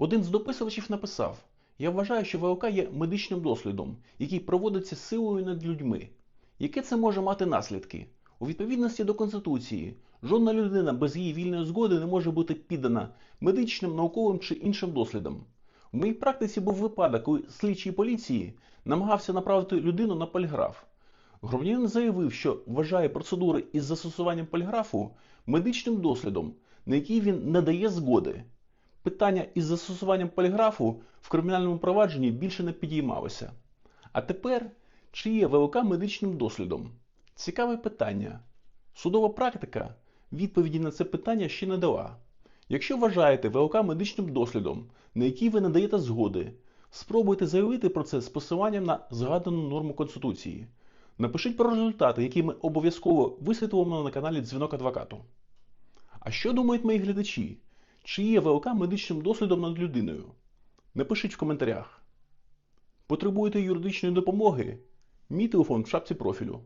Один з дописувачів написав: Я вважаю, що ВЛК є медичним дослідом, який проводиться силою над людьми. Яке це може мати наслідки? У відповідності до Конституції, жодна людина без її вільної згоди не може бути піддана медичним, науковим чи іншим дослідам. В моїй практиці був випадок, коли слідчий поліції намагався направити людину на поліграф. Громадянин заявив, що вважає процедури із застосуванням поліграфу медичним дослідом, на який він не дає згоди. Питання із застосуванням поліграфу в кримінальному провадженні більше не підіймалося. А тепер, чи є ВЛК медичним дослідом? Цікаве питання. Судова практика відповіді на це питання ще не дала. Якщо вважаєте ВЛК медичним дослідом, на який ви не даєте згоди, спробуйте заявити про це з посиланням на згадану норму Конституції. Напишіть про результати, які ми обов'язково висвітлимо на каналі Дзвінок Адвокату. А що думають мої глядачі? Чи є ВЛК медичним дослідом над людиною? Напишіть в коментарях. Потребуєте юридичної допомоги? Мій телефон в шапці профілю.